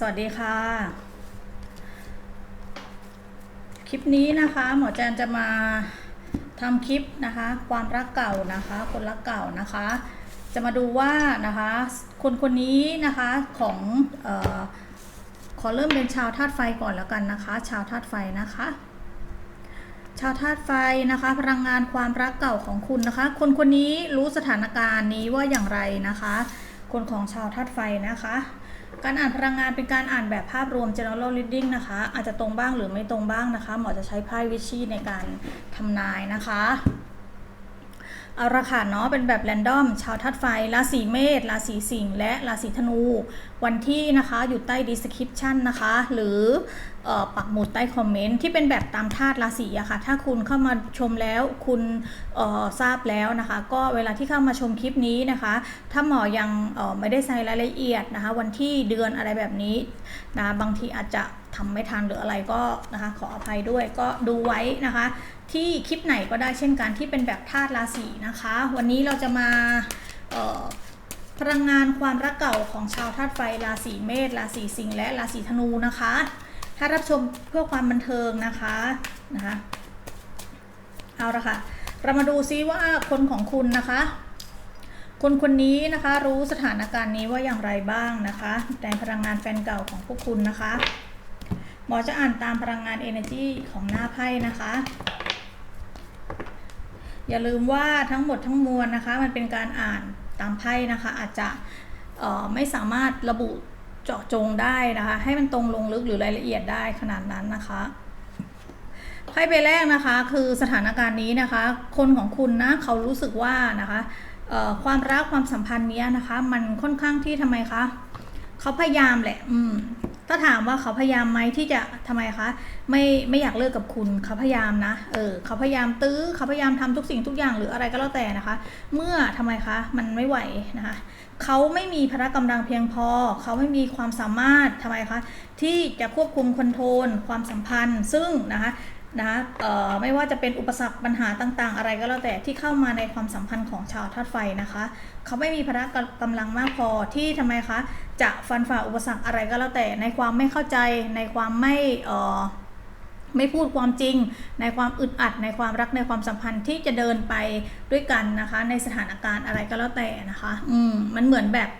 สวัสดีค่ะ คลิปนี้นะคะ หมอแจนจะมาทำคลิปนะคะ ความรักเก่านะคะ คนรักเก่านะคะ จะมาดูว่านะคะ คนคนนี้นะคะของออขอเริ่มเป็นชาวธาตุไฟก่อนแล้วกันนะคะ ชาวธาตุไฟนะคะชาวธาตุไฟนะคะ พลังงานความรักเก่าของคุณนะคะ คนคนนี้รู้สถานการณ์นี้ว่าอย่างไรนะคะ คนของชาวธาตุไฟนะคะ การอ่านพลังงานเป็นการอ่านแบบภาพรวม general reading นะคะ อาจจะตรงบ้างหรือไม่ตรงบ้างนะคะ หมอจะใช้ไพ่วิชีในการทำนายนะคะ เอาละค่ะเนาะเป็นแบบแรนดอม ชาวธาตุไฟ ราศีเมษ ราศีสิงห์ และราศีธนู วันที่นะคะอยู่ใต้ description นะคะ หรืออปักหมุดใต้คอมเมนต์ที่เป็นแบบตามธาตุราศีอะค่ะ ถ้าคุณเข้ามาชมแล้วคุณทราบแล้วนะคะ ก็เวลาที่เข้ามาชมคลิปนี้นะคะ ถ้าหมอยังไม่ได้ใส่รายละเอียดนะคะ วันที่เดือนอะไรแบบนี้นะ บางทีอาจจะ ทำไม่ทันหรืออะไรก็นะคะขออภัยด้วยก็ดูไว้นะคะ ที่คลิปไหนก็ได้เช่นกันที่เป็นแบบธาตุราศีนะคะ วันนี้เราจะมาพลังงานความรักเก่าของชาวธาตุไฟราศีเมษราศีสิงห์และราศีธนูนะคะ ถ้ารับชมเพื่อความบันเทิงนะคะนะคะเอาละค่ะเรามาดูซิว่าคนของคุณนะคะ คนคนนี้นะคะรู้สถานการณ์นี้ว่าอย่างไรบ้างนะคะในพลังงานแฟนเก่าของพวกคุณนะคะ หมอจะอ่านตามพลังงาน Energy ของหน้าไพ่นะคะ อย่าลืมว่าทั้งหมดทั้งมวลนะคะ มันเป็นการอ่านตามไพ่นะคะ อาจจะไม่สามารถระบุเจาะจงได้นะคะ ให้มันตรงลงลึกหรือรายละเอียดได้ขนาดนั้นนะคะไพ่ใบแรกนะคะคือสถานการณ์นี้นะคะ คนของคุณนะเขารู้สึกว่านะคะความรักความสัมพันธ์เนี้ยนะคะ มันค่อนข้างที่ทำไมคะเขาพยายามแหละ อืม ถ้าถามว่าเขาพยายามไหมที่จะทำไมคะไม่ไม่อยากเลิกกับคุณเขาพยายามนะเออเขาพยายามตื้อเขาพยายามทำทุกสิ่งทุกอย่างหรืออะไรก็แล้วแต่นะคะ เมื่อทำไมคะมันไม่ไหวนะคะเขาไม่มีพละกำลังเพียงพอ เขาไม่มีความสามารถทำไมคะที่จะควบคุมคอนโทรลความสัมพันธ์ ซึ่งนะคะ นะคะไม่ว่าจะเป็นอุปสรรคปัญหาต่าง ๆ อะไรก็แล้วแต่ที่เข้ามาในความสัมพันธ์ของชาวธาตุไฟนะคะ เขาไม่มีพละกำลังมากพอที่ทำไมคะจะฟันฝ่าอุปสรรคอะไรก็แล้วแต่ ในความไม่เข้าใจในความไม่ไม่พูดความจริง ในความอึดอัดในความรักในความสัมพันธ์ที่จะเดินไปด้วยกันนะคะ ในสถานการณ์อะไรก็แล้วแต่นะคะ อืมมันเหมือนแบบ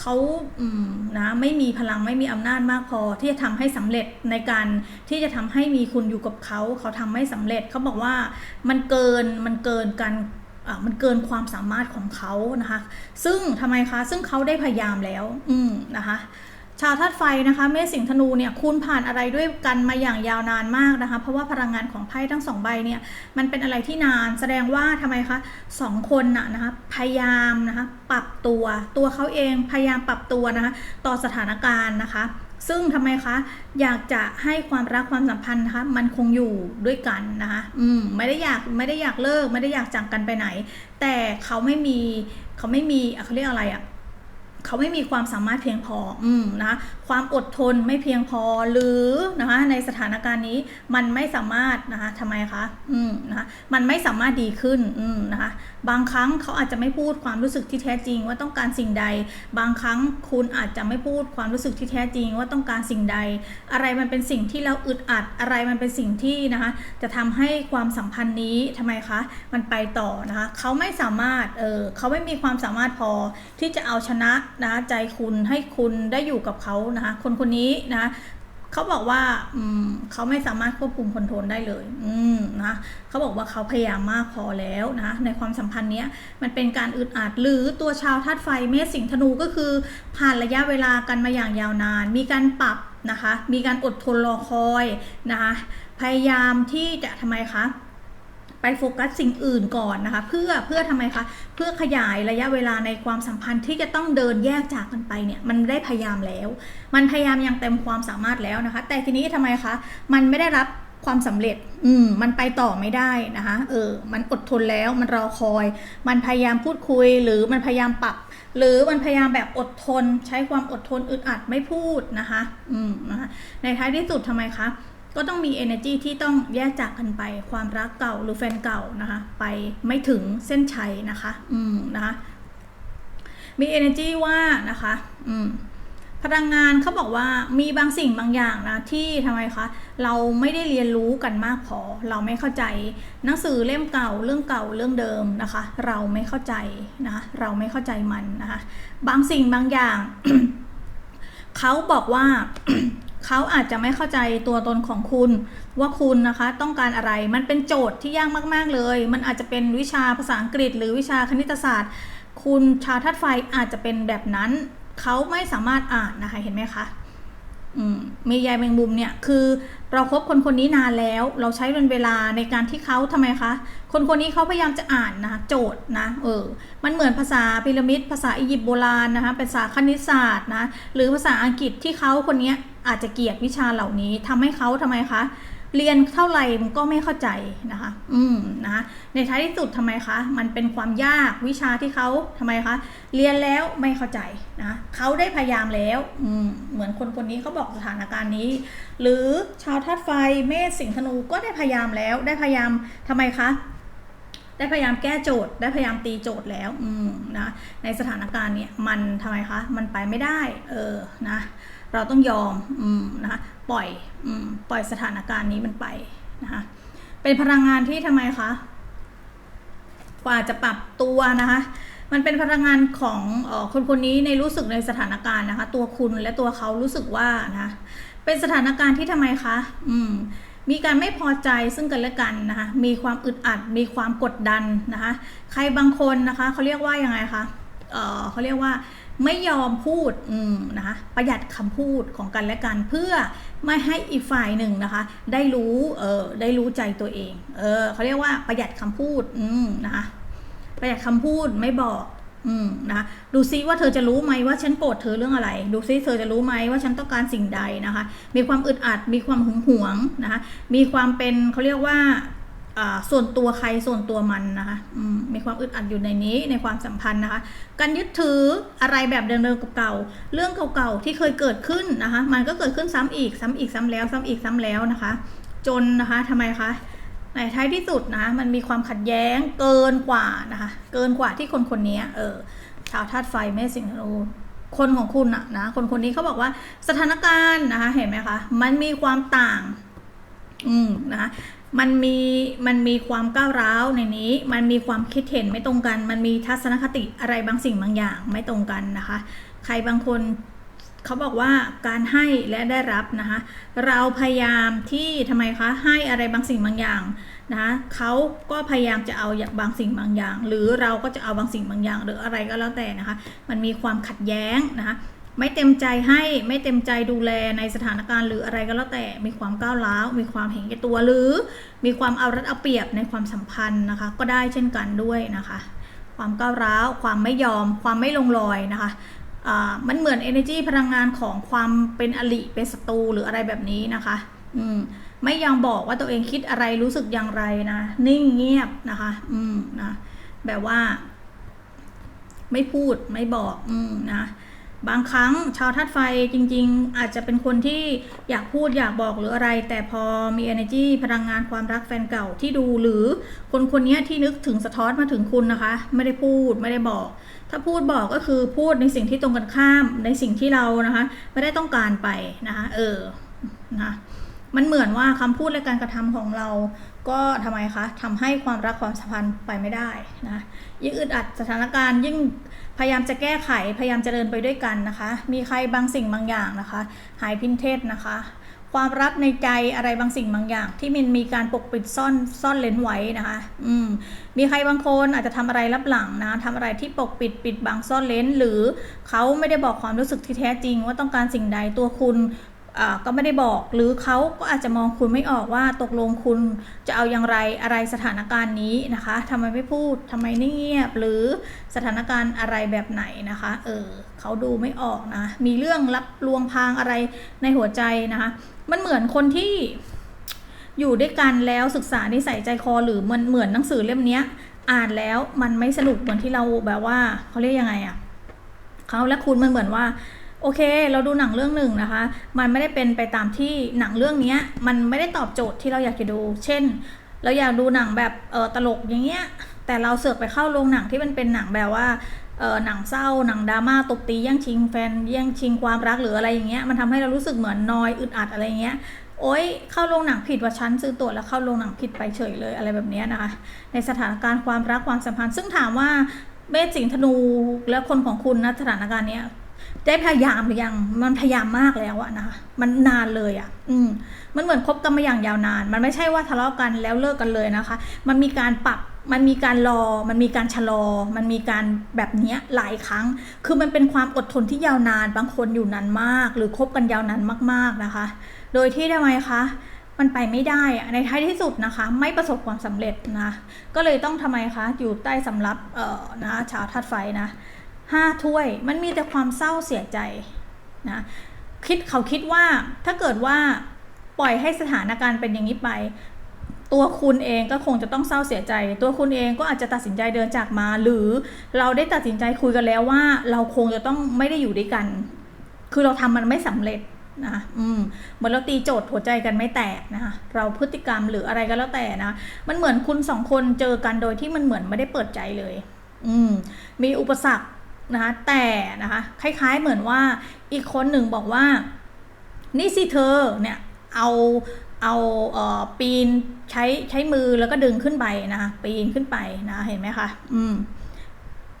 เขาอืมนะไม่มีพลังไม่มีอำนาจมากพอที่จะทำให้สำเร็จในการที่จะทำให้มีคุณอยู่กับเขา เขาทำไม่สำเร็จเขาบอกว่ามันเกินมันเกินการอ่ามันเกินความสามารถของเขานะคะ ซึ่งทำไมคะ ซึ่งเขาได้พยายามแล้ว อืมนะคะ ชาวธาตุไฟนะคะเมษสิงห์ธนูเนี่ยคุณผ่านอะไรด้วยกันมาอย่างยาวนานมากนะคะ เพราะว่าพลังงานของไพ่ทั้งสองใบเนี่ยมันเป็นอะไรที่นานแสดงว่าทำไมคะสองคนน่ะนะคะพยายามนะคะปรับตัวตัวเขาเองพยายามปรับตัวนะคะต่อสถานการณ์นะคะ ซึ่งทำไมคะอยากจะให้ความรักความสัมพันธ์นะคะมันคงอยู่ด้วยกันนะคะอืมไม่ได้อยากไม่ได้อยากเลิก ไม่ได้อยากจากกันไปไหน แต่เขาไม่มีเขาไม่มีเขาเรียกอะไรอะ่ะ เขาไม่มีความสามารถเพียงพอ อืมนะคะความอดทนไม่เพียงพอหรือนะคะในสถานการณ์นี้มันไม่สามารถนะคะทำไมคะอืมนะคะมันไม่สามารถดีขึ้นอืมนะคะบางครั้งเขาอาจจะไม่พูดความรู้สึกที่แท้จริงว่าต้องการสิ่งใด บางครั้งคุณอาจจะไม่พูดความรู้สึกที่แท้จริงว่าต้องการสิ่งใด อะไรมันเป็นสิ่งที่เราอึดอัดอะไรมันเป็นสิ่งที่นะคะจะทำให้ความสัมพันธ์นี้ทำไมคะมันไปต่อนะคะเขาไม่สามารถเออเขาไม่มีความสามารถพอที่จะเอาชนะนะะใจคุณให้คุณได้อยู่กับเขานะคะคนคนนี้นะเขาบอกว่าอืมเขาไม่สามารถควบคุมคอนโทรลได้เลย อืมนะเขาบอกว่าเขาพยายามมากพอแล้วนะ ในความสัมพันธ์เนี้ยมันเป็นการอึดอัดหรือตัวชาวธาตุไฟเมษสิงห์ธนูก็คือ ผ่านระยะเวลากันมาอย่างยาวนาน มีการปรับนะคะ มีการอดทนรอคอยนะคะ พยายามที่จะทำไมคะ ไปโฟกัสสิ่งอื่นก่อนนะคะ เพื่อเพื่อทำไมคะเพื่อขยายระยะเวลาในความสัมพันธ์ที่จะต้องเดินแยกจากกันไปเนี่ยมันได้พยายามแล้ว มันพยายามอย่างเต็มความสามารถแล้วนะคะ แต่ทีนี้ทำไมคะมันไม่ได้รับความสำเร็จ อืม มันไปต่อไม่ได้นะคะ เออ มันอดทนแล้ว มันรอคอย มันพยายามพูดคุย หรือมันพยายามปรับ หรือมันพยายามแบบอดทน ใช้ความอดทนอึดอัดไม่พูดนะคะ อืมนะคะ ในท้ายที่สุดทำไมคะ ก็ต้องมี energy ที่ต้องแยกจากกันไปความรักเก่าหรือแฟนเก่านะคะ ไปไม่ถึงเส้นชัยนะคะ อืมนะคะมี energy ว่านะคะ อืมพลังงานเขาบอกว่ามีบางสิ่งบางอย่างนะที่ทำไมคะเราไม่ได้เรียนรู้กันมากพอ เราไม่เข้าใจหนังสือเล่มเก่าเรื่องเก่าเรื่องเดิมนะคะ เราไม่เข้าใจนะเราไม่เข้าใจมันนะคะ บางสิ่งบางอย่างเขาบอกว่า เขาอาจจะไม่เข้าใจตัวตนของคุณว่าคุณนะคะต้องการอะไรมันเป็นโจทย์ที่ยากมาก ๆ เลย มันอาจจะเป็นวิชาภาษาอังกฤษ หรือวิชาคณิตศาสตร์ คุณชาทัดไฟอาจจะเป็นแบบนั้น เขาไม่สามารถอ่านนะคะเห็นไหมคะ มียายแมงมุมเนี่ยคือเราครบคนคนนี้นานแล้ว เราใช้เป็นเวลาในการที่เขาทำไมคะ คนคนนี้เขาพยายามจะอ่านนะโจทย์นะเออมันเหมือนภาษาพีระมิด ภาษาอียิปต์โบราณนะคะเป็นภาษาคณิตศาสตร์นะหรือภาษาอังกฤษที่เขาคนนี้อาจจะเกลียดวิชาเหล่านี้ทำให้เขาทำไมคะ เรียนเท่าไหร่มันก็ไม่เข้าใจนะคะ อืมนะในท้ายที่สุดทำไมคะ มันเป็นความยากวิชาที่เขาทำไมคะ เรียนแล้วไม่เข้าใจนะเขาได้พยายามแล้วอืมเหมือนคนคนนี้เขาบอกสถานการณ์นี้ หรือชาวธาตุไฟเมษสิงห์ธนูก็ได้พยายามแล้วได้พยายามทำไมคะ ได้พยายามแก้โจทย์ ได้พยายามตีโจทย์แล้วอืมนะในสถานการณ์เนี่ยมันทำไมคะมันไปไม่ได้เออนะเราต้องยอมอืมนะคะปล่อยอืมปล่อยสถานการณ์นี้มันไปนะคะเป็นพลังงานที่ทำไมคะกว่าจะปรับตัวนะคะมันเป็นพลังงานของออคนคนนี้ในรู้สึกในสถานการณ์นะคะ ตัวคุณและตัวเขารู้สึกว่านะเป็นสถานการณ์ที่ทำไมคะ อืม มีการไม่พอใจซึ่งกันและกันนะคะ มีความอึดอัด มีความกดดันนะคะ ใครบางคนนะคะเขาเรียกว่ายังไงคะเเขาเรียกว่าไม่ยอมพูดนะคะประหยัดคำพูดของกันและกันเพื่อไม่ให้อีกฝ่ายหนึ่งนะคะ ได้รู้เออได้รู้ใจตัวเองเออเขาเรียกว่าประหยัดคำพูดนะคะประหยัดคำพูดไม่บอก อืมนะคะดูซิว่าเธอจะรู้ไหมว่าฉันโกรธเธอเรื่องอะไร ดูซิเธอจะรู้ไหมว่าฉันต้องการสิ่งใดนะคะ มีความอึดอัด มีความหึงหวงนะคะ มีความเป็นเขาเรียกว่าส่วนตัวใครส่วนตัวมันนะคะมีความอึดอัดอยู่ในนี้ในความสัมพันธ์นะคะ การยึดถืออะไรแบบเดิมๆเก่าๆเรื่องเก่าๆที่เคยเกิดขึ้นนะคะ มันก็เกิดขึ้นซ้ำอีกซ้ำอีกซ้ำแล้วซ้ำอีกซ้ำแล้วนะคะ จนนะคะทำไมคะ ในท้ายที่สุดนะมันมีความขัดแย้งเกินกว่านะคะ เกินกว่าที่คนคนนี้เออชาวธาตุไฟแม่สิงห์ธนูคนของคุณอะนะคนคนนี้เขาบอกว่าสถานการณ์นะคะเห็นไหมคะมันมีความต่าง อืมนะคะมันมีมันมีความก้าวร้าวในนี้ มันมีความคิดเห็นไม่ตรงกัน มันมีทัศนคติอะไรบางสิ่งบางอย่างไม่ตรงกันนะคะ ใครบางคน เขาบอกว่าการให้และได้รับนะคะ เราพยายามที่ทำไมคะให้อะไรบางสิ่งบางอย่างนะคะเขาก็พยายามจะเอาอย่างบางสิ่งบางอย่าง หรือเราก็จะเอาบางสิ่งบางอย่าง หรืออะไรก็แล้วแต่นะคะ มันมีความขัดแย้งนะคะไม่เต็มใจให้ไม่เต็มใจดูแลในสถานการณ์หรืออะไรก็แล้วแต่มีความก้าวร้าวมีความเห็นแก่ตัวหรือ มีความเอารัดเอาเปรียบในความสัมพันธ์นะคะ ก็ได้เช่นกันด้วยนะคะ ความก้าวร้าว ความไม่ยอม ความไม่ลงรอยนะคะ มันเหมือน energy พลังงานของความเป็นอลิเป็นศัตรูหรืออะไรแบบนี้นะคะ อืมไม่ยังบอกว่าตัวเองคิดอะไรรู้สึกอย่างไรนะ นิ่งเงียบนะคะ อืมนะแบบว่า ไม่พูดไม่บอก อืมนะบางครั้งชาวธาตุไฟจริง ๆ อาจจะเป็นคนที่อยากพูดอยากบอกหรืออะไร แต่พอมี energy พลังงานความรักแฟนเก่าที่ดูหรือคนคนนี้ที่นึกถึงสะท้อนมาถึงคุณนะคะ ไม่ได้พูดไม่ได้บอก ถ้าพูดบอกก็คือพูดในสิ่งที่ตรงกันข้ามในสิ่งที่เรานะคะไม่ได้ต้องการไปนะคะเออนะมันเหมือนว่าคำพูดและการกระทำของเรา ก็ทำไมคะทำให้ความรักความสัมพันธ์ไปไม่ได้นะยิ่งอึดอัดสถานการณ์ ยิ่งพยายามจะแก้ไขพยายามจะเดินไปด้วยกันนะคะ มีใครบางสิ่งบางอย่างนะคะ หายพินเทศนะคะ ความรักในใจอะไรบางสิ่งบางอย่าง ที่มันมีการปกปิดซ่อนซ่อนเลนไว้นะคะ อืม มีใครบางคนอาจจะทำอะไรลับหลังนะทำอะไรที่ปกปิดปิดบังซ่อนเลนหรือเขาไม่ได้บอกความรู้สึกที่แท้จริง ว่าต้องการสิ่งใดตัวคุณก็ไม่ได้บอกหรือเขาก็อาจจะมองคุณไม่ออกว่าตกลงคุณจะเอาอย่างไรอะไรสถานการณ์นี้นะคะทำไมไม่พูดทำไมเงียบ หรือสถานการณ์อะไรแบบไหนนะคะเออเขาดูไม่ออกนะมีเรื่องรับลวงพางอะไรในหัวใจนะคะ มันเหมือนคนที่อยู่ด้วยกันแล้วศึกษานิสัยใจคอหรือมันเหมือนหนังสือเล่มนี้อ่านแล้วมันไม่สนุกเหมือนที่เราแบบว่าเขาเรียกยังไงอะ่ะเขาและคุณมันเหมือนว่า โอเค เราดูหนังเรื่องหนึ่งนะคะ มันไม่ได้เป็นไปตามที่หนังเรื่องนี้มันไม่ได้ตอบโจทย์ที่เราอยากจะดู เช่น เราอยากดูหนังแบบเออตลกอย่างเงี้ย แต่เราเสือกไปเข้าโรงหนังที่มันเป็นหนังแบบว่าเออหนังเศร้าหนังดราม่าตบตีแย่งชิงแฟนแย่งชิงความรักหรืออะไรอย่างเงี้ยมันทำให้เรารู้สึกเหมือนนอยอึดอัดอะไรเงี้ยโอ๊ยเข้าโรงหนังผิดว่าฉันซื้อตั๋วแล้วเข้าโรงหนังผิดไปเฉยเลยอะไรแบบเนี้ยนะคะ ในสถานการณ์ความรักความสัมพันธ์ ซึ่งถามว่าเมษสิงห์ธนูและคนของคุณนะสถานการณ์เนี้ยได้พยายามหรือยังมันพยายามมากแล้วอะนะคะมันนานเลยอะอืมมันเหมือนคบกันมาอย่างยาวนาน มันไม่ใช่ว่าทะเลาะกันแล้วเลิกกันเลยนะคะ มันมีการปรับ มันมีการรอ มันมีการชะลอ มันมีการแบบนี้หลายครั้ง คือมันเป็นความอดทนที่ยาวนาน บางคนอยู่นานมาก หรือคบกันยาวนานมากๆนะคะ โดยที่ทำไมคะ มันไปไม่ได้ ในท้ายที่สุดนะคะ ไม่ประสบความสำเร็จนะ ก็เลยต้องทำไมคะ อยู่ใต้สำรับเอ่อนะชาวธาตุไฟนะห้าถ้วย มันมีแต่ความเศร้าเสียใจนะ คิดเขาคิดว่า ถ้าเกิดว่าปล่อยให้สถานการณ์เป็นอย่างนี้ไป ตัวคุณเองก็คงจะต้องเศร้าเสียใจ ตัวคุณเองก็อาจจะตัดสินใจเดินจากมา หรือเราได้ตัดสินใจคุยกันแล้วว่า เราคงจะต้องไม่ได้อยู่ด้วยกัน คือเราทำมันไม่สำเร็จนะอืมเหมือนเราตีโจทย์หัวใจกันไม่แตกนะคะเราพฤติกรรมหรืออะไรก็แล้วแต่นะ มันเหมือนคุณสองคนเจอกันโดยที่มันเหมือนไม่ได้เปิดใจเลย อืม มีอุปสรรคนะคะ แต่นะคะ คล้ายๆเหมือนว่าอีกคนหนึ่งบอกว่า นี่สิเธอเนี่ย เอา เอาเอ่อปีนใช้ใช้มือแล้วก็ดึงขึ้นไปนะคะปีนขึ้นไปนะเห็นไหมคะอืม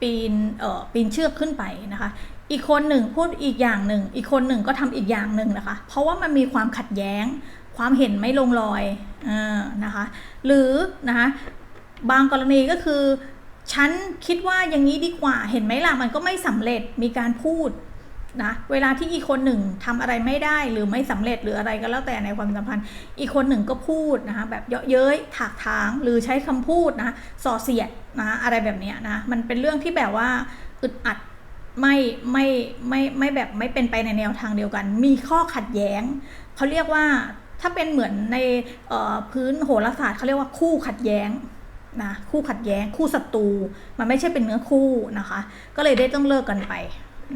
ปีนเอ่อปีนเชือกขึ้นไปนะคะ อีกคนหนึ่งพูดอีกอย่างหนึ่ง อีกคนหนึ่งก็ทำอีกอย่างหนึ่งนะคะ เพราะว่ามันมีความขัดแย้ง ความเห็นไม่ลงรอยเออนะคะ หรือนะคะบางกรณีก็คือ ฉันคิดว่าอย่างนี้ดีกว่าเห็นไหมล่ะมันก็ไม่สำเร็จมีการพูด นะเวลาที่อีกคนหนึ่งทำอะไรไม่ได้หรือไม่สำเร็จหรืออะไรก็แล้วแต่ในความสัมพันธ์ อีกคนหนึ่งก็พูดนะคะแบบเยาะเย้ยถากถางหรือใช้คำพูดนะส่อเสียดนะอะไรแบบนี้นะมันเป็นเรื่องที่แบบว่าอึดอัดไม่ไม่ไม่ไม่แบบไม่เป็นไปในแนวทางเดียวกัน มีข้อขัดแย้งเขาเรียกว่าถ้าเป็นเหมือนในพื้นโหราศาสตร์เขาเรียกว่าคู่ขัดแย้งนะคู่ขัดแย้ง คู่ศัตรูมันไม่ใช่เป็นเนื้อคู่นะคะ ก็เลยได้ต้องเลิกกันไป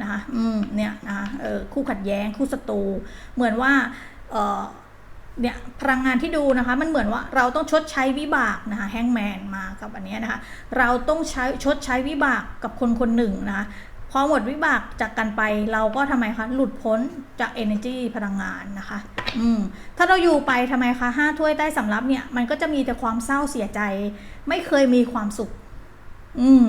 นะคะอืมเนี่ยนะเออคู่ขัดแย้งคู่ศัตรูเหมือนว่าเออเนี่ยพลังงานที่ดูนะคะมันเหมือนว่าเราต้องชดใช้วิบากนะคะแฮงแมนมากับอันนี้นะคะเราต้องใช้ชดใช้วิบากกับคนคนหนึ่งนะคะพอหมดวิบากจากกันไปเราก็ทำไมคะหลุดพ้นจาก energy พลังงานนะคะอืมถ้าเราอยู่ไปทำไมคะห้าถ้วยใต้สำรับเนี่ยมันก็จะมีแต่ความเศร้าเสียใจ ไม่เคยมีความสุข อืม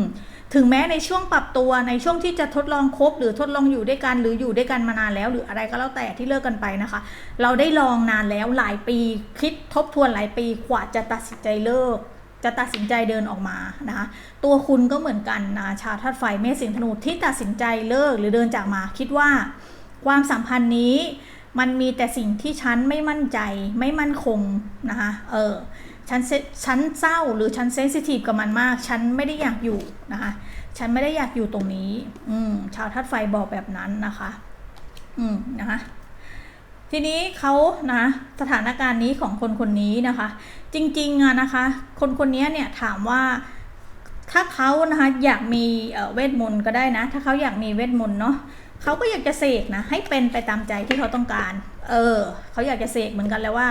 ถึงแม้ในช่วงปรับตัวในช่วงที่จะทดลองคบหรือทดลองอยู่ด้วยกัน หรืออยู่ด้วยกันมานานแล้ว หรืออะไรก็แล้วแต่ที่เลิกกันไปนะคะ เราได้ลองนานแล้วหลายปีคิดทบทวนหลายปีกว่าจะตัดสินใจเลิก จะตัดสินใจเดินออกมานะคะตัวคุณก็เหมือนกันนะชาวธาตุไฟเมษสิงธนูที่ตัดสินใจเลิกหรือเดินจากมาคิดว่า ความสัมพันธ์นี้มันมีแต่สิ่งที่ฉันไม่มั่นใจไม่มั่นคงนะคะเออ ฉันฉันเศร้าหรือฉันเซนซิทีฟกับมันมาก ฉันไม่ได้อยากอยู่นะคะ ฉันไม่ได้อยากอยู่ตรงนี้ อืมชาวธาตุไฟบอกแบบนั้นนะคะ อืมนะคะทีนี้เขานะสถานการณ์นี้ของคนคนนี้นะคะ จริงๆอะนะคะ คนคนนี้เนี่ยถามว่าถ้าเขานะคะอยากมีเวทมนต์ก็ได้นะ ถ้าเขาอยากมีเวทมนต์เนาะเขาก็อยากจะเสกนะให้เป็นไปตามใจที่เขาต้องการ เออเขาอยากจะเสกเหมือนกันแล้วว่า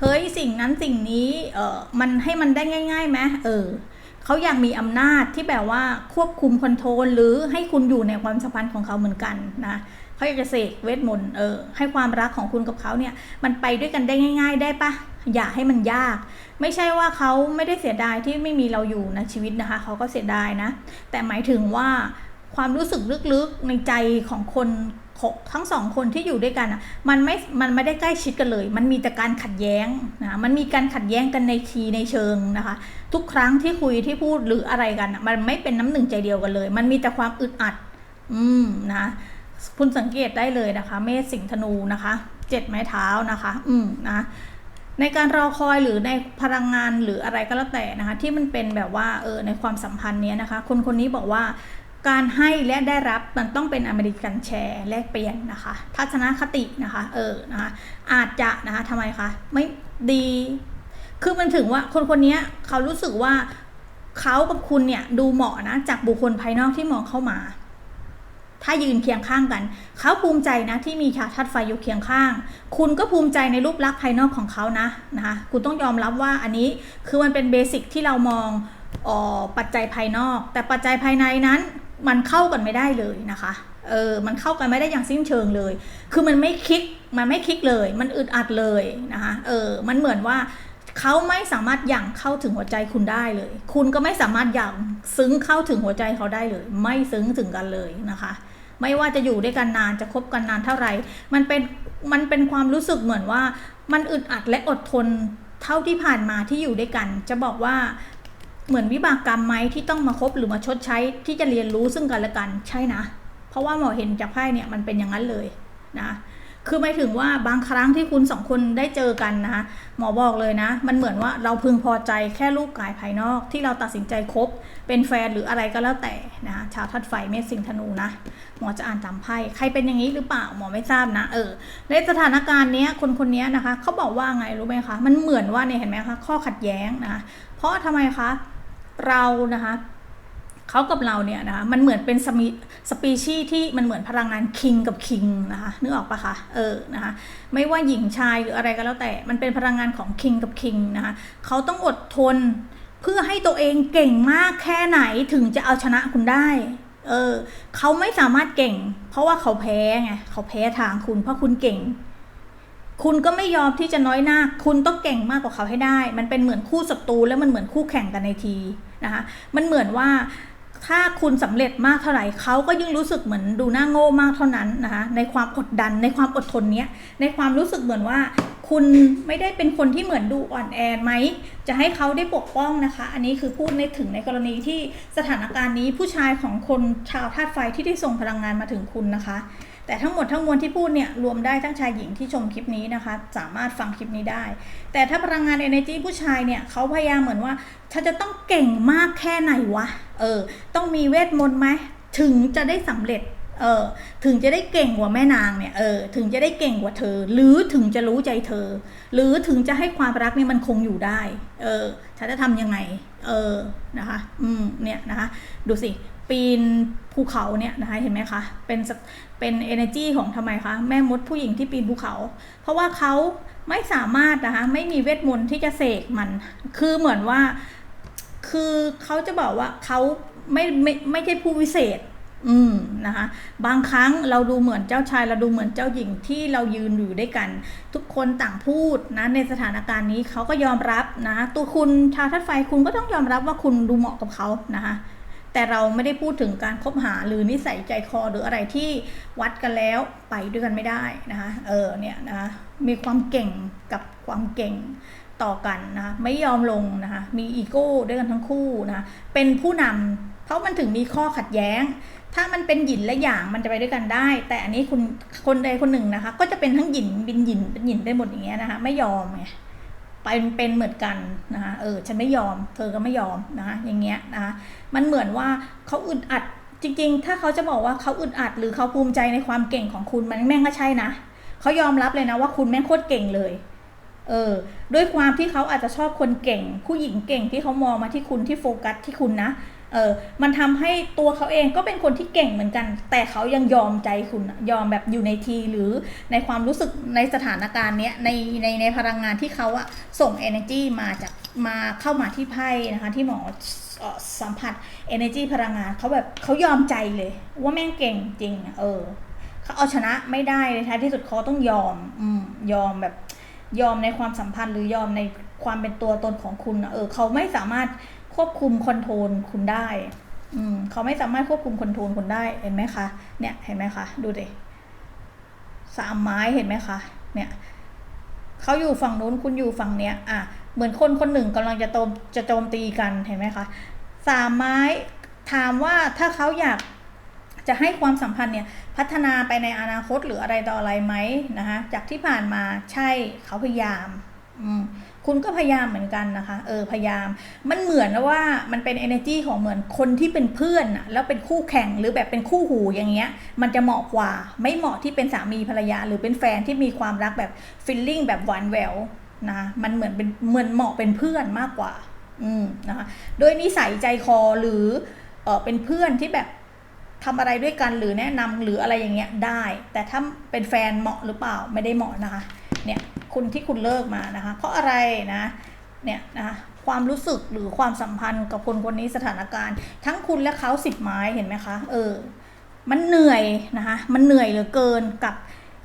เฮ้ยสิ่งนั้นสิ่งนี้เออมันให้มันได้ง่ายๆไหมเออเขาอยากมีอำนาจที่แบบว่าควบคุมคอนโทรลหรือให้คุณอยู่ในความสัมพันธ์ของเขาเหมือนกันนะเขาอยากจะเสกเวทมนต์เออให้ความรักของคุณกับเขาเนี่ย มันไปด้วยกันได้ง่าย ๆ ได้ปะอย่าให้มันยาก ไม่ใช่ว่าเขาไม่ได้เสียดายที่ไม่มีเราอยู่ในชีวิตนะคะเขาก็เสียดายนะ แต่หมายถึงว่าความรู้สึกลึกๆในใจของคน ทั้งสองคนที่อยู่ด้วยกันอะมันไม่มันไม่ได้ใกล้ชิดกันเลย มันมีแต่การขัดแย้งนะมันมีการขัดแย้งกันในทีในเชิงนะคะ ทุกครั้งที่คุยที่พูดหรืออะไรกันมันไม่เป็นน้ำหนึ่งใจเดียวกันเลย มันมีแต่ความอึดอัด อืมนะคุณสังเกตได้เลยนะคะ เมษสิงธนูนะคะเจ็ดไม้เท้านะคะ อืมนะในการรอคอยหรือในพลังงานหรืออะไรก็แล้วแต่นะคะ ที่มันเป็นแบบว่าเออในความสัมพันธ์เนี้ยนะคะ คนคนนี้บอกว่า การให้และได้รับมันต้องเป็นอเมริกันแชร์แลกเปลี่ยนนะคะ ทัศนคตินะคะ เออนะคะอาจจะนะคะทำไมคะไม่ดี คือมันถึงว่าคนคนนี้เขารู้สึกว่าเขากับคุณเนี่ยดูเหมาะนะจากบุคคลภายนอกที่มองเข้ามา ถ้ายืนเคียงข้างกัน เขาภูมิใจนะที่มีชาทัดไฟอยู่เคียงข้าง คุณก็ภูมิใจในรูปลักษณ์ภายนอกของเขานะนะคะคุณต้องยอมรับว่าอันนี้คือมันเป็นเบสิกที่เรามอง ปัจจัยภายนอก แต่ปัจจัยภายในนั้นมันเข้ากันไม่ได้เลยนะคะเออมันเข้ากันไม่ได้อย่างสิ้นเชิงเลย คือมันไม่คลิกมันไม่คลิกเลย มันอึดอัดเลยนะคะเออมันเหมือนว่าเขาไม่สามารถหยั่งเข้าถึงหัวใจคุณได้เลย คุณก็ไม่สามารถหยั่งซึ้งเข้าถึงหัวใจเขาได้เลย ไม่ซึ้งถึงกันเลยนะคะ ไม่ว่าจะอยู่ด้วยกันนานจะคบกันนานเท่าไหร่ มันเป็นมันเป็นความรู้สึกเหมือนว่า มันอึดอัดและอดทนเท่าที่ผ่านมาที่อยู่ด้วยกัน จะบอกว่า เหมือนวิบากกรรมไหมที่ต้องมาคบหรือมาชดใช้ที่จะเรียนรู้ซึ่งกันและกันใช่นะ เพราะว่าหมอเห็นจากไพ่เนี่ยมันเป็นอย่างนั้นเลยนะคือหมายถึงว่าบางครั้งที่คุณสองคนได้เจอกันนะคะหมอบอกเลยนะ มันเหมือนว่าเราพึงพอใจแค่รูปกายภายนอก ที่เราตัดสินใจคบ เป็นแฟนหรืออะไรก็แล้วแต่นะชาวทัดไฟเมษสิงธนูนะหมอจะอ่านตามไพ่ใครเป็นอย่างนี้หรือเปล่าหมอไม่ทราบนะเออในสถานการณ์เนี้ยคนคนนี้นะคะเขาบอกว่าไงรู้ไหมคะมันเหมือนว่าเนี่ยเห็นไหมคะข้อขัดแย้งนะคะเพราะทำไมคะ เรานะคะเขากับเราเนี่ยนะคะมันเหมือนเป็นสมิสปีชีที่มันเหมือนพลังงานคิงกับคิงนะคะนึกออกปะคะเออนะคะไม่ว่าหญิงชายหรืออะไรก็แล้วแต่มันเป็นพลังงานของคิงกับคิงนะคะเขาต้องอดทนเพื่อให้ตัวเองเก่งมากแค่ไหนถึงจะเอาชนะคุณได้เออเขาไม่สามารถเก่ง เพราะว่าเขาแพ้ไงเขาแพ้ทางคุณเพราะคุณเก่ง คุณก็ไม่ยอมที่จะน้อยหน้า คุณต้องเก่งมากกว่าเขาให้ได้ มันเป็นเหมือนคู่ศัตรูแล้วมันเหมือนคู่แข่งกันในทีนะคะ มันเหมือนว่าถ้าคุณสำเร็จมากเท่าไหร่เขาก็ยิ่งรู้สึกเหมือนดูหน้าโง่มากเท่านั้นนะคะ ในความกดดันในความอดทนเนี้ย ในความรู้สึกเหมือนว่า คุณไม่ได้เป็นคนที่เหมือนดูอ่อนแอไหม จะให้เขาได้ปกป้องนะคะ อันนี้คือพูดในถึงในกรณีที่สถานการณ์นี้ผู้ชายของคนชาวธาตุไฟที่ได้ส่งพลังงานมาถึงคุณนะคะ แต่ทั้งหมดทั้งมวลที่พูดเนี่ยรวมได้ทั้งชายหญิงที่ชมคลิปนี้นะคะ สามารถฟังคลิปนี้ได้ แต่ถ้าพลังงาน energy ผู้ชายเนี่ยเขาพยายามเหมือนว่าฉันจะต้องเก่งมากแค่ไหนวะเออต้องมีเวทมนต์ไหมถึงจะได้สำเร็จเออถึงจะได้เก่งกว่าแม่นางเนี่ยเออถึงจะได้เก่งกว่าเธอ หรือถึงจะรู้ใจเธอ หรือถึงจะให้ความรักเนี่ยมันคงอยู่ได้ เออฉันจะทำยังไง เออนะคะ อืมเนี่ยนะคะ ดูสิ ปีนภูเขาเนี่ยนะคะเห็นไหมคะเป็นเป็น energy ของทำไมคะแม่มดผู้หญิงที่ปีนภูเขา เพราะว่าเขาไม่สามารถนะคะไม่มีเวทมนต์ที่จะเสกมัน คือเหมือนว่าคือเขาจะบอกว่าเขาไม่ไม่ไม่ใช่ผู้วิเศษ อืมนะคะ บางครั้งเราดูเหมือนเจ้าชายเราดูเหมือนเจ้าหญิงที่เรายืนอยู่ด้วยกัน ทุกคนต่างพูดนะในสถานการณ์นี้เขาก็ยอมรับนะ ตัวคุณชาวทัดไฟคุณก็ต้องยอมรับว่าคุณดูเหมาะกับเขานะคะ แต่เราไม่ได้พูดถึงการคบหาหรือนิสัยใจคอหรืออะไรที่วัดกันแล้วไปด้วยกันไม่ได้นะคะเออเนี่ยนะคะมีความเก่งกับความเก่งต่อกันนะคะไม่ยอมลงนะคะมีอีโก้ด้วยกันทั้งคู่นะคะเป็นผู้นำเพราะมันถึงมีข้อขัดแย้ง ถ้ามันเป็นหยินและหยางมันจะไปด้วยกันได้ แต่อันนี้คุณคนใดคนหนึ่งนะคะ ก็จะเป็นทั้งหยินเป็นหยินเป็นหยินได้หมดอย่างเงี้ยนะคะ ไม่ยอมไง เป็นเป็นเหมือนกันนะคะเออฉันไม่ยอม เธอก็ไม่ยอมนะคะอย่างเงี้ยนะคะมันเหมือนว่าเขาอึดอัดจริง ๆ ถ้าเขาจะบอกว่าเขาอึดอัด หรือเขาภูมิใจในความเก่งของคุณมันแม่งก็ใช่นะเขายอมรับเลยนะว่าคุณแม่งโคตรเก่งเลยเออด้วยความที่เขาอาจจะชอบคนเก่ง ผู้หญิงเก่งที่เขามองมาที่คุณที่โฟกัสที่คุณนะ เออมันทำให้ตัวเขาเองก็เป็นคนที่เก่งเหมือนกัน แต่เขายังยอมใจคุณยอมแบบอยู่ในทีหรือในความรู้สึกในสถานการณ์เนี้ยในในในพลังงานที่เขาอะส่ง energy มาจากมาเข้ามาที่ไพ่นะคะที่หมอสัมผัส energy พลังงานเขาแบบเขายอมใจเลย ว่าแม่งเก่งจริง เออเขาเอาชนะไม่ได้เลยท้ายที่สุดเขาต้องยอมอืมยอมแบบยอมในความสัมพันธ์หรือยอมในความเป็นตัวตนของคุณเออเขาไม่สามารถ ควบคุมคอนโทรลคุณได้อืมเขาไม่สามารถควบคุมคอนโทรลคุณได้เห็นไหมคะเนี่ยเห็นไหมคะดูดิสามไม้เห็นไหมคะเนี่ยเขาอยู่ฝั่งนู้นคุณอยู่ฝั่งเนี้ยอะเหมือนคนคนหนึ่งกำลังจะโจมจะโจมตีกันเห็นไหมคะสามไม้ถามว่าถ้าเขาอยากจะให้ความสัมพันธ์เนี่ยพัฒนาไปในอนาคตหรืออะไรต่ออะไรไหมนะคะจากที่ผ่านมาใช่เขาพยายามอืม คุณก็พยายามเหมือนกันนะคะ เออ พยายาม มันเหมือนว่ามันเป็น energy ของเหมือนคนที่เป็นเพื่อนอะแล้วเป็นคู่แข่งหรือแบบเป็นคู่หูอย่างเงี้ย มันจะเหมาะกว่า ไม่เหมาะที่เป็นสามีภรรยา หรือเป็นแฟนที่มีความรักแบบ feeling แบบหวานแหววนะ มันเหมือนเป็นเหมือนเหมาะเป็นเพื่อนมากกว่า อืมนะคะ โดยนิสัยใจคอหรือ เออเป็นเพื่อนที่แบบ ทำอะไรด้วยกันหรือแนะนำหรืออะไรอย่างเงี้ยได้ แต่ถ้าเป็นแฟนเหมาะหรือเปล่าไม่ได้เหมาะนะคะเนี่ยคุณที่คุณเลิกมานะคะ เพราะอะไรนะเนี่ยนะคะความรู้สึกหรือความสัมพันธ์กับคนคนนี้สถานการณ์ ทั้งคุณและเขาสิบไม้เห็นไหมคะเออมันเหนื่อยนะคะมันเหนื่อยเหลือเกินกับ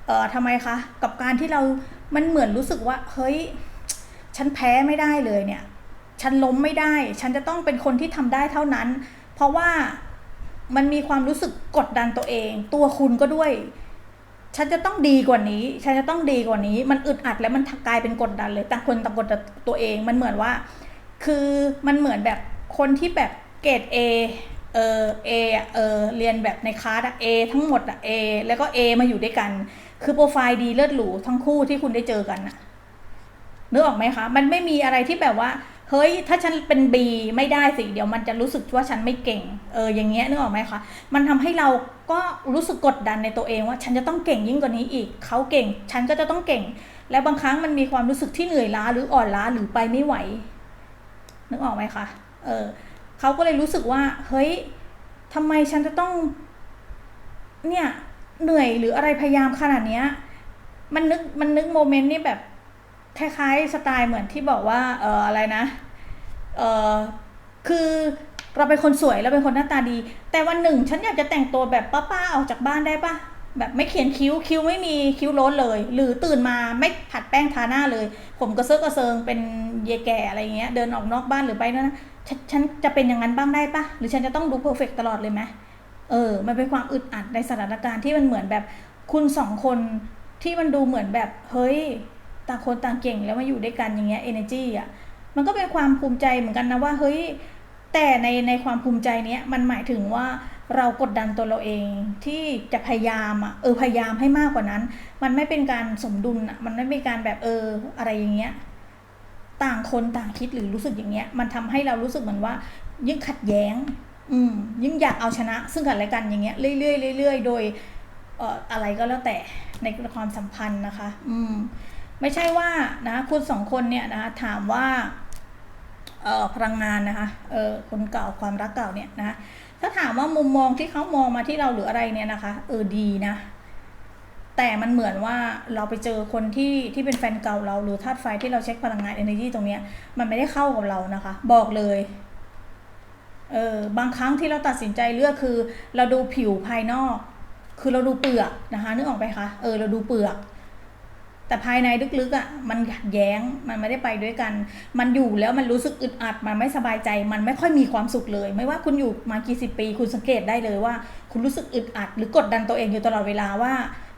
เอ่อทำไมคะกับการที่เรามันเหมือนรู้สึกว่าเฮ้ยฉันแพ้ไม่ได้เลยเนี่ย ฉันล้มไม่ได้ ฉันจะต้องเป็นคนที่ทำได้เท่านั้น เพราะว่า มันมีความรู้สึกกดดันตัวเอง ตัวคุณก็ด้วย ฉันจะต้องดีกว่านี้ ฉันจะต้องดีกว่านี้ มันอึดอัดแล้วมันกลายเป็นกดดันเลยต่างคนต่างกดดันตัวเอง มันเหมือนว่า คือมันเหมือนแบบคนที่แบบเกรด A เออ A อเออเรียนแบบในคลาสอะ A ทั้งหมดอะ A แล้วก็ A มาอยู่ด้วยกัน คือโปรไฟล์ดีเลิศหรูทั้งคู่ที่คุณได้เจอกันอะนึกออกไหมคะ มันไม่มีอะไรที่แบบว่า เฮ้ยถ้าฉันเป็น B ไม่ได้สิเดี๋ยวมันจะรู้สึกว่าฉันไม่เก่งเอออย่างเงี้ยนึกออกไหมคะมันทำให้เราก็รู้สึกกดดันในตัวเองว่า ฉันจะต้องเก่งยิ่งกว่านี้อีกเขาเก่ง ฉันก็จะต้องเก่ง และบางครั้งมันมีความรู้สึกที่เหนื่อยล้าหรืออ่อนล้าหรือไปไม่ไหวนึกออกไหมคะเออเขาก็เลยรู้สึกว่า เฮ้ยทำไมฉันจะต้อง เนี่ยเหนื่อยหรืออะไรพยายามขนาดเนี้ยมันนึกมันนึกโมเมนต์นี่แบบ คล้ายๆสไตล์เหมือนที่บอกว่าเอออะไรนะเออคือเราเป็นคนสวยเราเป็นคนหน้าตาดี แต่วันหนึ่งฉันอยากจะแต่งตัวแบบป้าๆออกจากบ้านได้ปะแบบไม่เขียนคิ้วคิ้วไม่มีคิ้วล้นเลย หรือตื่นมาไม่ผัดแป้งทาหน้าเลย ผมกระเซาะกระเซิงเป็นเยแก่อะไรเงี้ยเดินออกนอกบ้านหรือไปนั่นนะฉันฉันจะเป็นอย่างนั้นบ้างได้ปะหรือฉันจะต้องดูเพอร์เฟกตลอดเลยไหมเออ มันเป็นความอึดอัดในสถานการณ์ที่มันเหมือนแบบคุณสองคนที่มันดูเหมือนแบบเฮ้ย ต่างคนต่างเก่งแล้วมาอยู่ด้วยกันอย่างเงี้ย energy อะมันก็เป็นความภูมิใจเหมือนกันนะว่าเฮ้ยแต่ในในความภูมิใจเนี้ยมันหมายถึงว่าเรากดดันตัวเราเองที่จะพยายามอะเออพยายามให้มากกว่านั้น มันไม่เป็นการสมดุลอะมันไม่เป็นการแบบเอออะไรอย่างเงี้ยต่างคนต่างคิดหรือรู้สึกอย่างเงี้ย มันทำให้เรารู้สึกเหมือนว่า ยิ่งขัดแย้ง อืมยิ่งอยากเอาชนะ ซึ่งกันและกันอย่างเงี้ยเรื่อยๆเรื่อยๆโดยเอ่ออะไรก็แล้วแต่ในความสัมพันธ์นะคะ อืม ไม่ใช่ว่านะคุณสองคนเนี่ยนะถามว่าเอ่อพลังงานนะคะเออคนเก่าความรักเก่าเนี่ยนะถ้าถามว่ามุมมองที่เขามองมาที่เราหรืออะไรเนี่ยนะคะเออดีนะ แต่มันเหมือนว่าเราไปเจอคนที่ที่เป็นแฟนเก่าเราหรือธาตุไฟที่เราเช็คพลังงาน energy ตรงเนี้ยมันไม่ได้เข้ากับเรานะคะ บอกเลยเออบางครั้งที่เราตัดสินใจเลือกคือ เราดูผิวภายนอก คือเราดูเปลือกนะคะนึกออกไหมคะเออเราดูเปลือก แต่ภายในลึกๆอะ่ะมันขัดแย้งมันไม่ได้ไปด้วยกัน มันอยู่แล้วมันรู้สึกอึดอัดมันไม่สบายใจ มันไม่ค่อยมีความสุขเลย ไม่ว่าคุณอยู่มากี่สิบปี คุณสังเกตได้เลยว่า คุณรู้สึกอึดอัด หรือกดดันตัวเองอยู่ตลอดเวลาว่า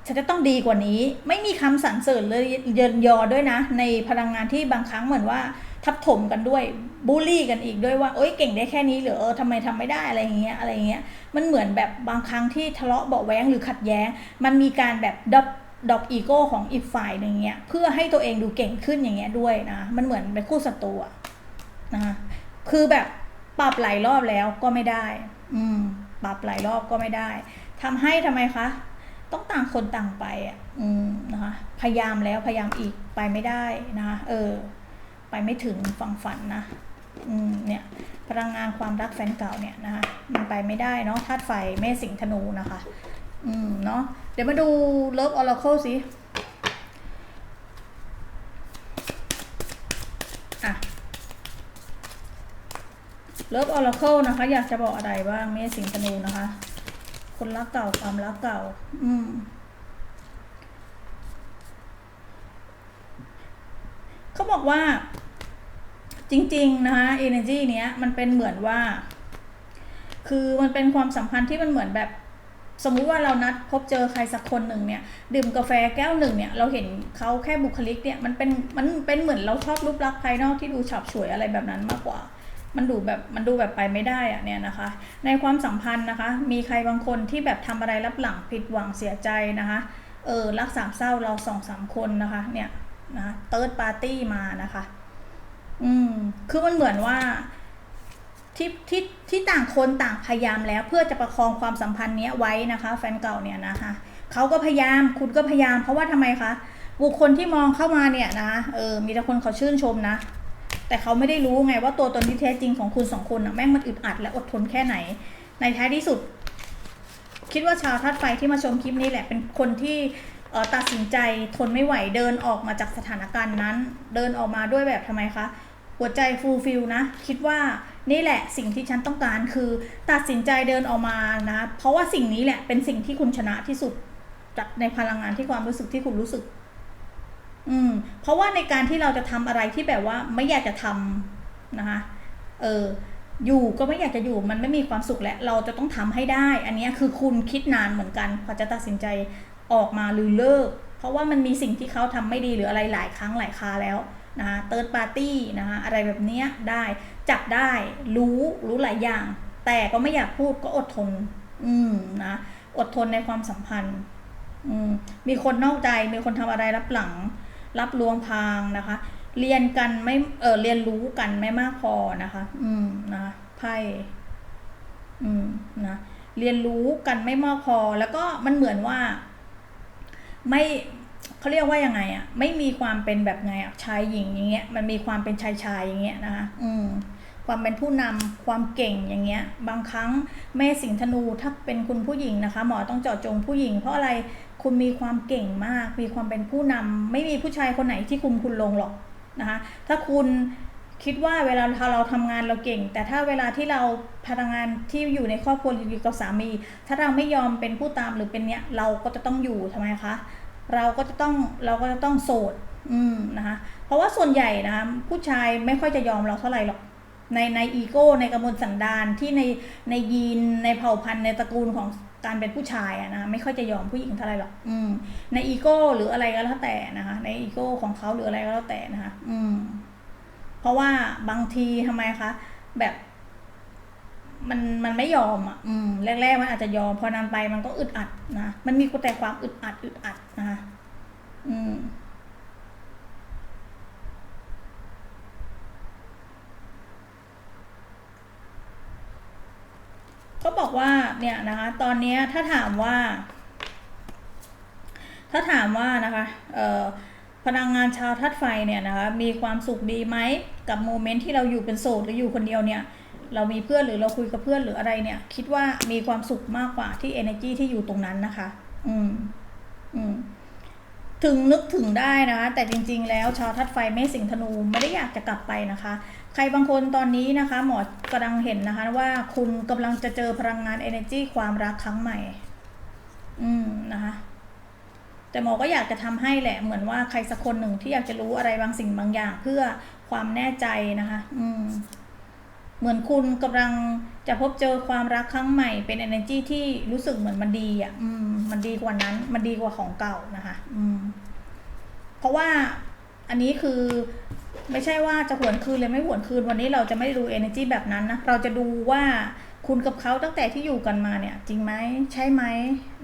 ฉันจะต้องดีกว่านี้ ไม่มีคำสรรเสริญเลยเยินยอด้วยนะ ในพลังงานที่บางครั้งเหมือนว่าทับถมกันด้วยบูลลี่กันอีกด้วยว่าเอ้ยเก่งได้แค่นี้เหรอเออทำไมทำไม่ได้อะไรเงี้ยอะไรเงี้ยมันเหมือนแบบบางครั้งที่ทะเลาะเบาแว้งหรือขัดแย้ง มันมีการแบบดับ ดอกอีโก้ของอีกฝ่ายหนึ่งเงี้ยเพื่อให้ตัวเองดูเก่งขึ้นอย่างเงี้ยด้วยนะ มันเหมือนเป็นคู่ศัตรูนะคือแบบปรับหลายรอบแล้วก็ไม่ได้ อืม ปรับหลายรอบก็ไม่ได้ทำให้ทำไมคะ ต้องต่างคนต่างไปอะ อืมนะคะ พยายามแล้วพยายามอีกไปไม่ได้นะคะเออ ไปไม่ถึงฝั่งฝันนะ อืม เนี่ยพลังงานความรักแฟนเก่าเนี่ยนะคะมันไปไม่ได้เนาะธาตุไฟแม่สิงห์ธนูนะคะ อืมเนาะเดี๋ยวมาดูเลิฟออร์เคิลสิอะเลิฟออร์เคิลนะคะ อยากจะบอกอะไรบ้างแม่สิงธนูนะคะ คนรักเก่าความรักเก่า อืมเขาบอกว่า จริง ๆ นะคะ energy เนี้ยมันเป็นเหมือนว่า คือมันเป็นความสัมพันธ์ที่มันเหมือนแบบ สมมุติว่าเรานัดพบเจอใครสักคนหนึ่งเนี่ยดื่มกาแฟแก้วหนึ่งเนี่ยเราเห็นเขาแค่บุคลิกเนี่ยมันเป็นมันเป็นเหมือนเราชอบรูปลักษณ์ภายนอกที่ดูฉับฉวยอะไรแบบนั้นมากกว่า มันดูแบบมันดูแบบไปไม่ได้อะเนี่ยนะคะ ในความสัมพันธ์นะคะ มีใครบางคนที่แบบทำอะไรรับหลังผิดหวังเสียใจนะคะเออรักสามเศร้าเราสองสามคนนะคะเนี่ยนะเติร์ดปาร์ตี้มานะคะ อืมคือมันเหมือนว่า ที่ที่ที่ต่างคนต่างพยายามแล้วเพื่อจะประคองความสัมพันธ์เนี้ยไว้นะคะ แฟนเก่าเนี่ยนะคะเขาก็พยายามคุณก็พยายาม เพราะว่าทำไมคะบุคคลที่มองเข้ามาเนี่ยนะเออมีแต่คนเขาชื่นชมนะ แต่เขาไม่ได้รู้ไงว่าตัวตนที่แท้จริงของคุณสองคนนะแม่งมันอึดอัดและอดทนแค่ไหน ในท้ายที่สุด คิดว่าชาวทัดไฟที่มาชมคลิปนี้แหละเป็นคนที่เออตัดสินใจทนไม่ไหวเดินออกมาจากสถานการณ์นั้น เดินออกมาด้วยแบบทำไมคะหัวใจฟูลฟิลนะ คิดว่า นี่แหละสิ่งที่ฉันต้องการคือตัดสินใจเดินออกมานะ เพราะว่าสิ่งนี้แหละเป็นสิ่งที่คุณชนะที่สุดจากในพลังงานที่ความรู้สึกที่คุณรู้สึก อืม เพราะว่าในการที่เราจะทำอะไรที่แบบว่าไม่อยากจะทำนะคะเอออยู่ก็ไม่อยากจะอยู่มันไม่มีความสุขและเราจะต้องทำให้ได้ อันนี้คือคุณคิดนานเหมือนกันกว่าจะตัดสินใจออกมาหรือเลิก เพราะว่ามันมีสิ่งที่เขาทำไม่ดีหรืออะไรหลายครั้งหลายคาแล้วนะคะเติร์ดปาร์ตี้นะคะอะไรแบบเนี้ยได้ จับได้รู้รู้หลายอย่าง แต่ก็ไม่อยากพูดก็อดทน อืมนะอดทนในความสัมพันธ์ อืมมีคนนอกใจมีคนทำอะไรรับหลัง รับลวงพรางนะคะ เรียนกันไม่เออเรียนรู้กันไม่มากพอนะคะ อืมนะไพ่อืมนะเรียนรู้กันไม่มากพอ แล้วก็มันเหมือนว่า ไม่เขาเรียกว่ายังไงอะไม่มีความเป็นแบบไงอะชายหญิงอย่างเงี้ย มันมีความเป็นชายชายอย่างเงี้ยนะคะ อืม ความเป็นผู้นำความเก่งอย่างเงี้ยบางครั้งแม่สิงธนูถ้าเป็นคุณผู้หญิงนะคะ หมอต้องเจาะจงผู้หญิง เพราะอะไรคุณมีความเก่งมาก มีความเป็นผู้นำไม่มีผู้ชายคนไหนที่คุมคุณลงหรอกนะคะถ้าคุณคิดว่าเวลาเราทำงานเราเก่ง แต่ถ้าเวลาที่เราพนักงานที่อยู่ในครอบครัวหรืออยู่กับสามี ถ้าเราไม่ยอมเป็นผู้ตามหรือเป็นเนี้ยเราก็จะต้องอยู่ทำไมคะเราก็จะต้องเราก็จะต้องโสดอืมนะคะเพราะว่าส่วนใหญ่นะคะผู้ชายไม่ค่อยจะยอมเราเท่าไหร่หรอก ในในอีโก้ ในกระมวลสันดานที่ในในยีนในเผ่าพันธุ์ในตระกูลของการเป็นผู้ชายอะนะไม่ค่อยจะยอมผู้หญิงเท่าไหร่หรอกอืม ในอีโก้ หรืออะไรก็แล้วแต่นะคะ ในอีโก้ของเขาหรืออะไรก็แล้วแต่นะคะ อืม เพราะว่าบางทีทำไมคะแบบมันมันไม่ยอมอะ อืม แรก ๆ มันอาจจะยอม พอนานไปมันก็อึดอัดนะ มันมีแต่ความอึดอัดอึดอัดนะคะ อืม ก็บอกว่า เนี่ยนะคะตอนนี้ถ้าถามว่า ถ้าถามว่านะคะพลังงานชาวธาตุไฟเนี่ยนะคะมีความสุขดีไหมกับโมเมนต์ที่เราอยู่เป็นโสดหรืออยู่คนเดียวเนี่ยเรามีเพื่อนหรือเราคุยกับเพื่อนหรืออะไรเนี่ย คิดว่ามีความสุขมากกว่าที่ energy ที่อยู่ตรงนั้นนะคะ อืมอืมถึงนึกถึงได้นะคะ แต่จริง ๆ แล้วชาวธาตุไฟเมษสิงห์ธนูไม่ได้อยากจะกลับไปนะคะ ใครบางคนตอนนี้นะคะ หมอกำลังเห็นนะคะว่าคุณกำลังจะเจอพลังงาน energy ความรักครั้งใหม่ อืมนะคะ แต่หมอก็อยากจะทำให้แหละ เหมือนว่าใครสักคนหนึ่งที่อยากจะรู้อะไรบางสิ่งบางอย่าง เพื่อความแน่ใจนะคะ อืม เหมือนคุณกำลังจะพบเจอความรักครั้งใหม่ เป็น energy ที่รู้สึกเหมือนมันดีอะ อืม มันดีกว่านั้น มันดีกว่าของเก่านะคะ อืม เพราะว่าอันนี้คือ ไม่ใช่ว่าจะหวนคืนเลยไม่หวนคืนวันนี้เราจะไม่ดู energy แบบนั้นนะ เราจะดูว่าคุณกับเขาตั้งแต่ที่อยู่กันมาเนี่ย จริงไหมใช่ไหม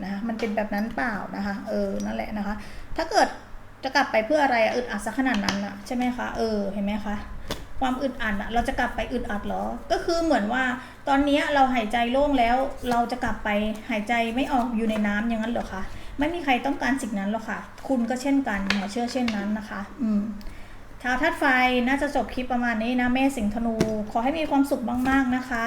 นะมันเป็นแบบนั้นเปล่านะคะ เออนั่นแหละนะคะ ถ้าเกิดจะกลับไปเพื่ออะไรอึดอัดสักขนาดนั้นอะใช่ไหมคะเออเห็นไหมคะความอึดอัดอะเราจะกลับไปอึดอัดเหรอ ก็คือเหมือนว่าตอนนี้เราหายใจโล่งแล้ว เราจะกลับไปหายใจไม่ออกอยู่ในน้ำอย่างนั้นเหรอคะไม่มีใครต้องการสิ่งนั้นหรอกค่ะ คุณก็เช่นกันหมอเชื่อเช่นนั้นนะคะ อืม ชาวธาตุไฟน่าจะจบคลิปประมาณนี้นะเมษสิงห์ธนู ขอให้มีความสุขมาก ๆ นะคะ